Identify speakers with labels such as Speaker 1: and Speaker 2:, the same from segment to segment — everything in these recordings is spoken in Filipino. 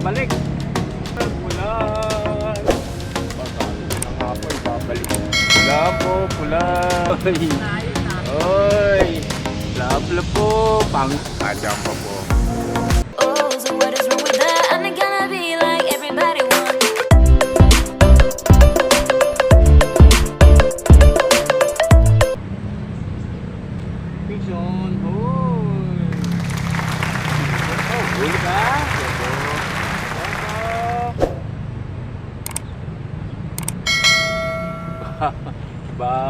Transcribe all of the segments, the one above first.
Speaker 1: balik. Pulan. Pagkalo na nga po, ibabalik. Pula po, pula. Oy. Labla po. Pang kadang pa po.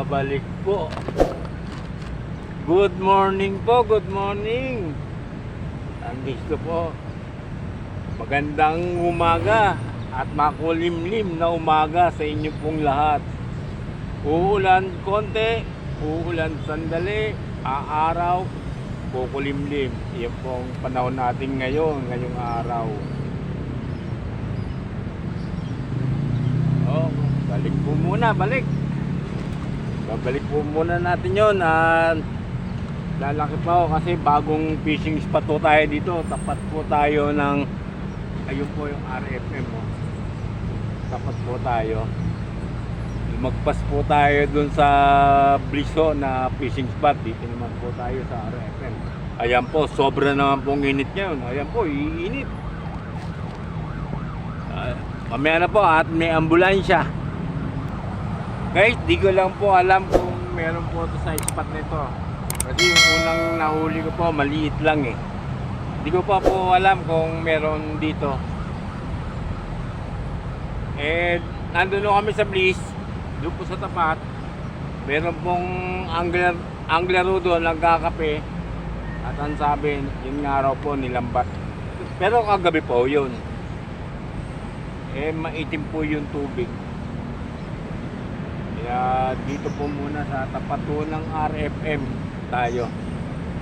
Speaker 1: Babalik po. Good morning po, good morning. Andito po. Magandang umaga at makulimlim na umaga sa inyo pong lahat. Uulan konti, uulan sandali, aaraw, kukulimlim. Yan pong panahon natin ngayon, ngayong araw. Oh, balik po muna, balik. Babalik po muna natin yon at lalaki pa ako kasi bagong fishing spot po tayo dito. Tapat po tayo ng ayun po yung RFM mo. Tapat po tayo. Magpas po tayo dun sa Bliso na fishing spot. Dito naman po tayo sa RFM. Ayan po, sobra naman pong init ngayon. Ayan po, iinit. Ah, mamaya na po at may ambulansya. Guys, di ko lang po alam kung meron po ito sa spot nito. Kasi yung unang nahuli ko po, maliit lang eh. Di ko pa po alam kung meron dito. Eh, nandun na kami sa Bliss, doon po sa tapat. Meron pong angler, anglero doon, nagkakape. At ang sabi, yun nga raw po, nilambat. Pero kagabi po yun. Eh, maitim po yung tubig. Kaya dito po muna sa tapat po ng RFM tayo.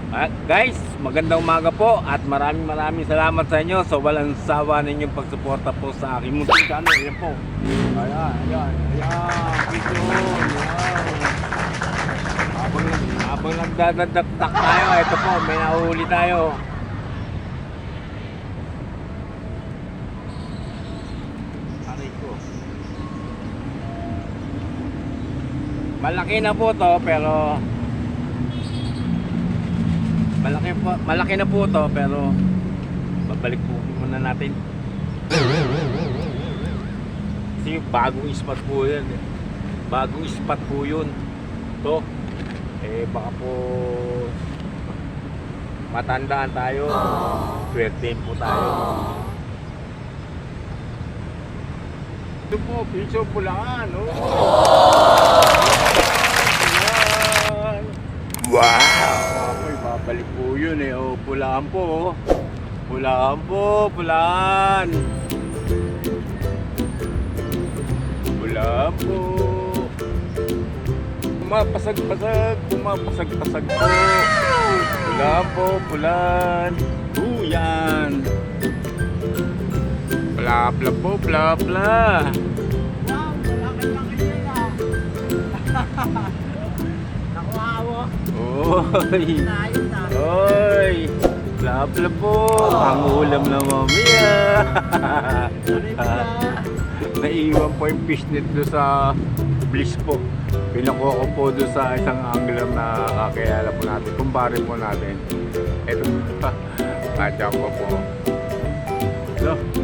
Speaker 1: Ah, guys, magandang umaga po at maraming maraming salamat sa inyo sa walang sawa ninyong pagsuporta po sa aking munting channel. Ayan po. Ayan, ayan, ayan. Video, ayan. Habang, habang nagdadagdak tayo, ito po, may nahuli tayo. Aray ko. Malaki na po to pero malaki po malaki na po to pero babalik po muna natin. Kasi bagong spot po yan. eh. Bagong spot po yun. To. Eh baka po matandaan tayo. Swerte po tayo. Ito po, piso pulangan. Oh. Ayan.
Speaker 2: Wow!
Speaker 1: Apoy, babalik po yun eh. Oh, pulaan po. oh. Pulaan po, pulaan. Pulaan po. Pumapasag-pasag, pumapasag-pasag po. Pulaan po, pulaan. Oh, yan. Bla bla po, bla bla. Oy! Oy! Bla-bla po! Ang ulam na mamaya! Naiwan po yung fishnet doon sa Bliss po. Pinakuha ko po doon sa isang angler na kakayala po natin. Kumpare po natin. Ito pa. Katya ko po. Ito.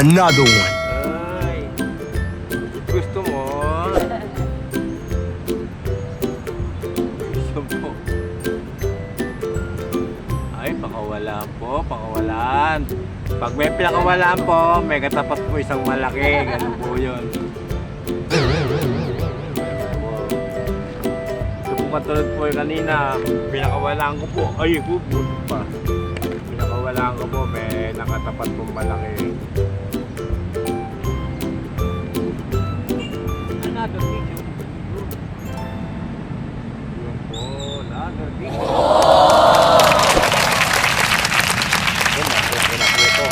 Speaker 2: Another one.
Speaker 1: Ay. Gusto mo? Gusto mo? Ay, pakawalan po, pakawalan. Pag may pinakawalan po, may katapat po isang malaki. Ganun po yun. Katulad po yung kanina, pinakawalan ko po. Ay, hubot pa. Pinakawalan ko po, may nakatapat pong malaki. Lager Beach. Yun po, Lager Beach. Yun, nakita po ito.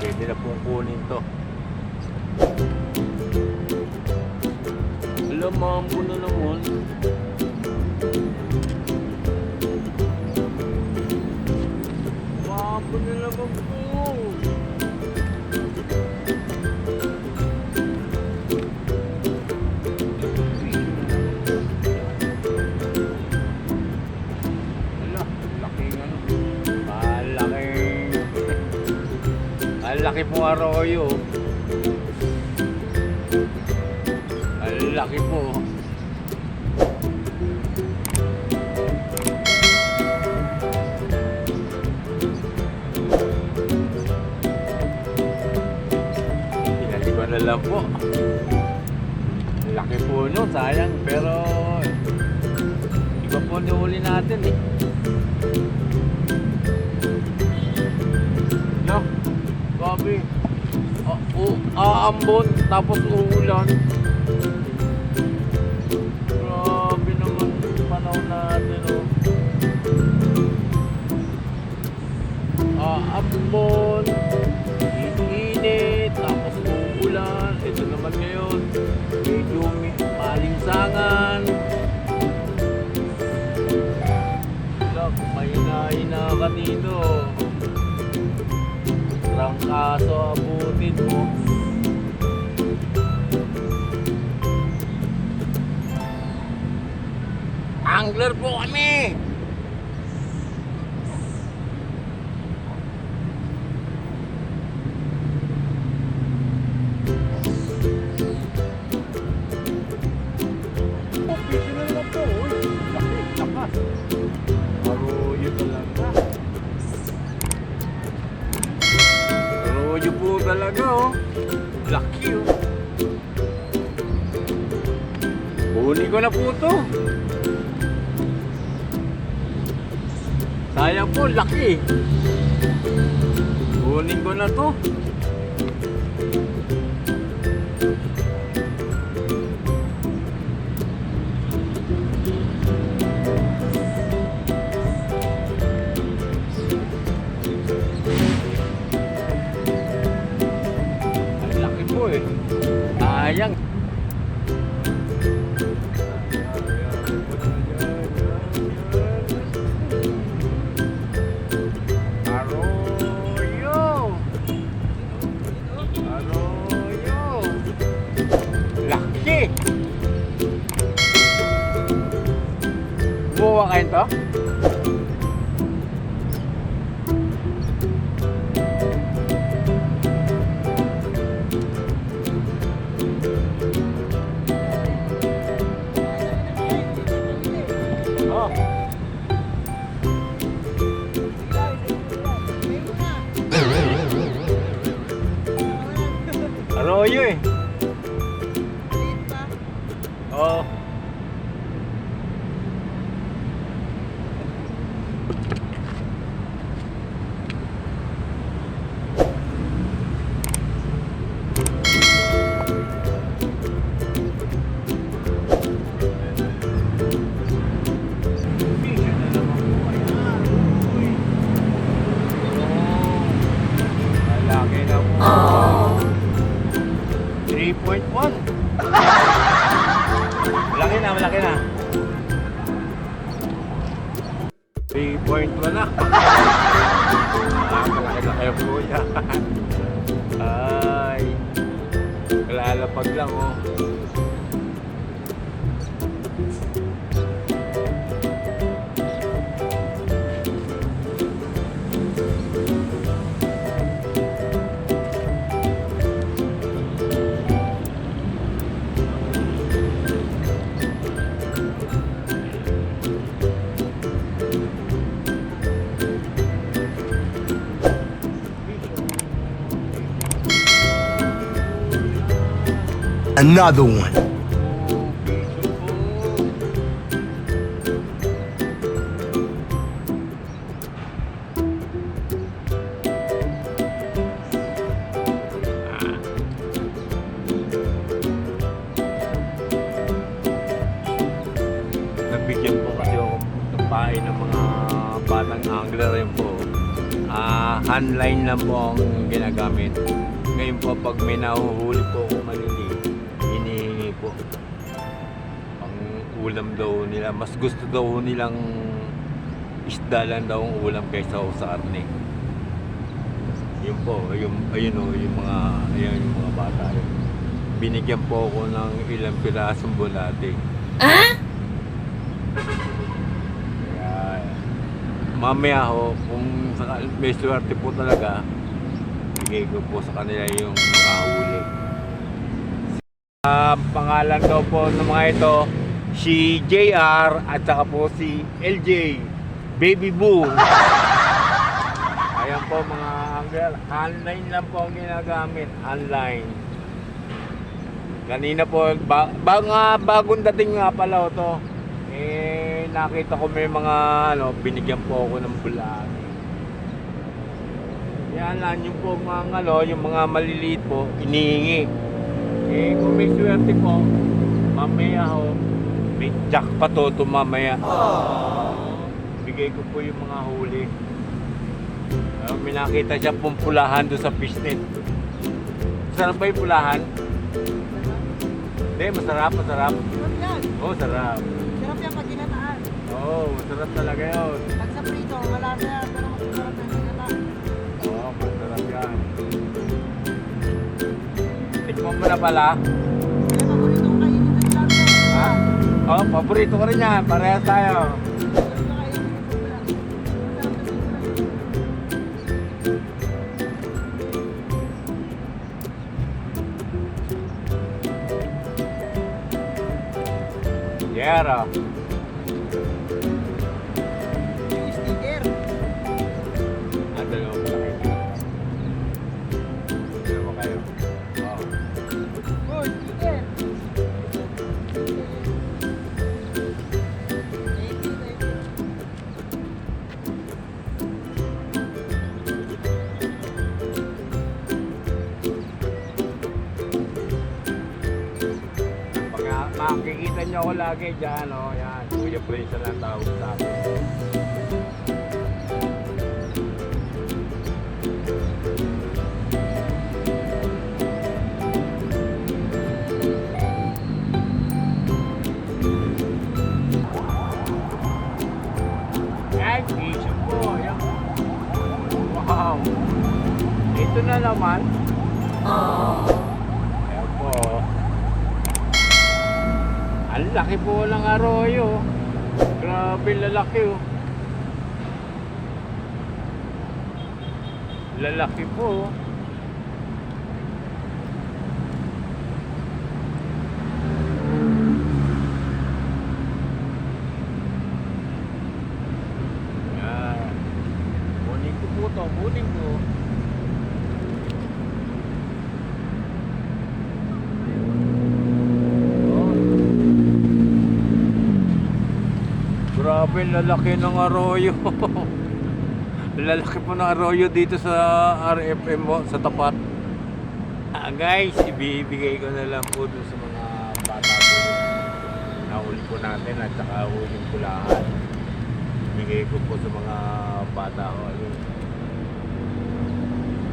Speaker 1: Pwede na pong kunin to. Alam, mambo na arroyo. Ang laki po. Pinaliban na lang po. Laki po no, sayang. Pero iba po nahuli natin eh. Aambon, tapos uulan. Grabe naman panahon natin, oh. Aambon, init, tapos uulan. Ito naman ngayon, medyo malinsangan. Kung mahina-hina ka dito, Trangkaso Angler po kami! Oh, piso na naman po. Uy, laki, lakas. Arroyo talaga. Arroyo po talaga, oh. Laki, oh. Kunin ko na po to. Po, laki. Kunin ko na to. Kayo to? Oh. Arroyo eh. Kalalapag lang, oh.
Speaker 2: Another one.
Speaker 1: Nabigyan po ako ng pain ng mga batang angler rin po. Ah, handline lang po ang ginagamit. Ngayon po pag may nahuhuli po ako nila, mas gusto daw nilang isda lang daw ang ulam kaysa sa karne. Yun po, yung, ayun o, yung mga, ayun, yung mga bata yun. Binigyan po ako ng ilang pirasong bulate. Kaya, mamaya ho, kung may swerte po talaga, bibigay ko po sa kanila yung mga huli. Ang pangalan daw po ng mga ito, si JR at saka po si LJ, Baby Boo. Ayan po mga angler, online lang po ang ginagamit, online. Kanina po, ba, ba nga, bagong dating nga pala ito. Eh, nakita ko may mga, ano, binigyan po ako ng bulan. Yan lang yung po mga, ano, yung mga maliliit po, inihingi. Eh, kung may swerte po, mamaya ho, may jackpot to, mamaya. Bigay ko po yung mga huli. Uh, may nakita siya pong pulahan doon sa fishnet. Sarap ba yung pulahan? Hindi, masarap, masarap.
Speaker 3: Sarap yan.
Speaker 1: Oo, oh, sarap.
Speaker 3: Sarap yan pag ginataan.
Speaker 1: Oo, oh, masarap talaga yun.
Speaker 3: Pag sa prito, wala na yan. Pero masarap na.
Speaker 1: Oo, oh, masarap yan. Tikman mo na pala. Oh, paborito ko rin yan. Parehas tayo.
Speaker 3: Sarap
Speaker 1: niyo ako lagi dyan, oh, yan. Kuya Prince na lang tawag sa akin. Wow. Ito na naman. Ayan po. Ang laki po ng arroyo. Grabe lalaki oh. Lalaki po. oh. Yan. Kunin ko po to, kunin ko. Oh. Grabe, lalaki ng arroyo. lalaki po ng arroyo dito sa RFM mo, sa tapat. Ah, guys, ibibigay ko na lang po dun sa mga bata po. Nahuli po natin at saka huling pulahan. Ibigay ko po sa mga bata ko. Ayun.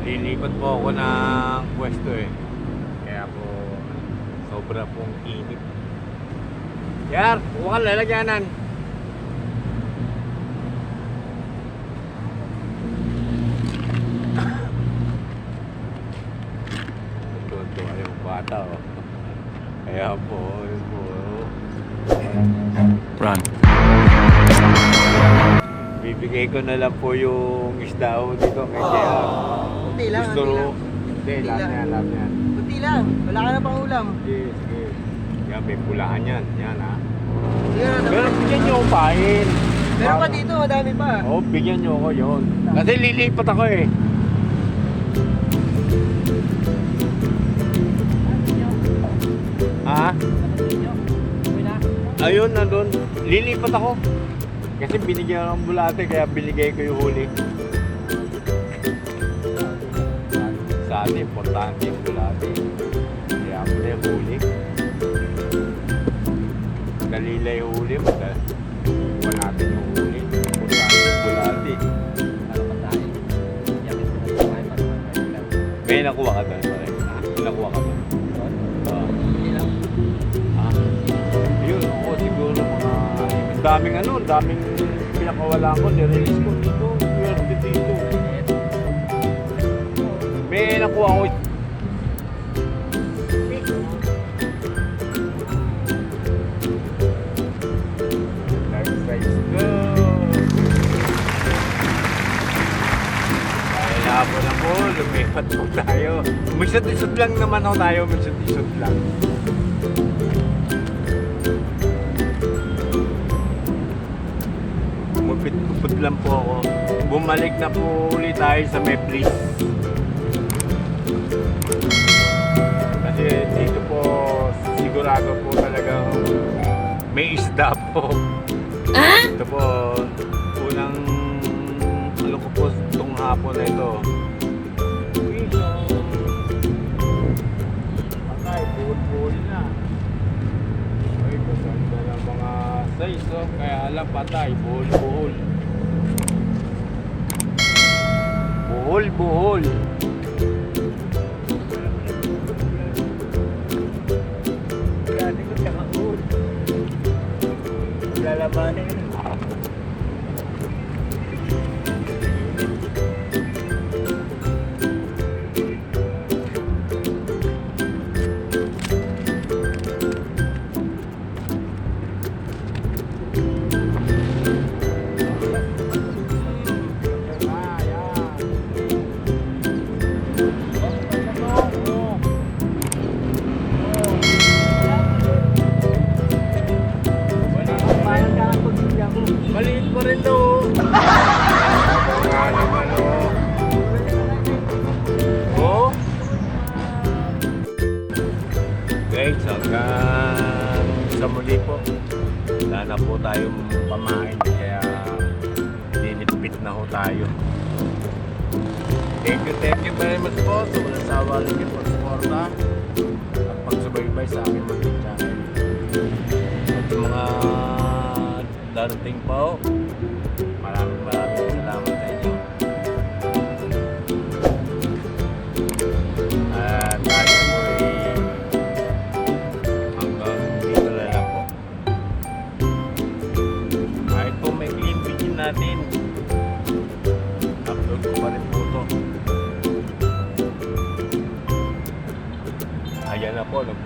Speaker 1: Lilipat po ako ng pwesto eh. Kaya po, sobra pong init. Yar, huwag kang lalagyanan. Bibigay ko na lang po yung isda ho dito kay JR.
Speaker 3: Kunti lang,
Speaker 1: Gusto
Speaker 3: kunti lang.
Speaker 1: Hindi,
Speaker 3: Kunti
Speaker 1: lahat
Speaker 3: lang.
Speaker 1: yan, lahat yan.
Speaker 3: Kunti lang. Wala ka na pang ulam.
Speaker 1: Sige, sige. Yan, may pulahan yan. Yan ha.
Speaker 3: Sige na,
Speaker 1: Pero bigyan nyo ako pain.
Speaker 3: Meron pa dito, madami pa.
Speaker 1: Oo, oh, bigyan nyo ako yun. Kasi lilipat ako eh. Ha? Ayun, nandun. Lilipat ako. Kasi binigyan ako ng bulate, kaya binigay ko yung huli. Sa atin, importante yung bulate. Kaya ako na yung huli. Dalila yung huli. Iwan natin yung huli. Importante yung bulate. May nakuha ka doon, daming ano, daming pinakawala ko, nirelease ko dito. Swerte dito. May nakuha ko. Let's go! Kaya po ng po, lumipat po tayo. Umisot-isot lang naman ako tayo, umisot-isot lang. Lang po ako. Bumalik na po ulit tayo sa may place. Kasi dito po, sigurado po talaga may isda po. Ito po, unang ano ko po itong hapon na ito. Patay, buhol-buhol na. Ay, ganda ng mga size, oh. Kaya alam, patay, buhol-buhol. Buhol-buhol. Gani ko siya kaul. Lalabanin. Hanggang sa muli po. Wala na po tayong pamain kaya dinipit na ho tayo. Thank you, thank you very much po sa walang sawa rin yung pagsuporta at pagsubaybay sa aking mga channel. At yung mga darating pa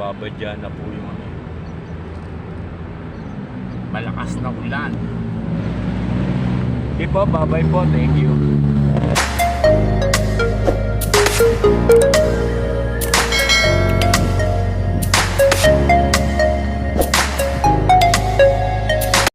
Speaker 1: nagbabadya na po yung ano. Malakas na ulan. Okay po, bye-bye po. Thank you.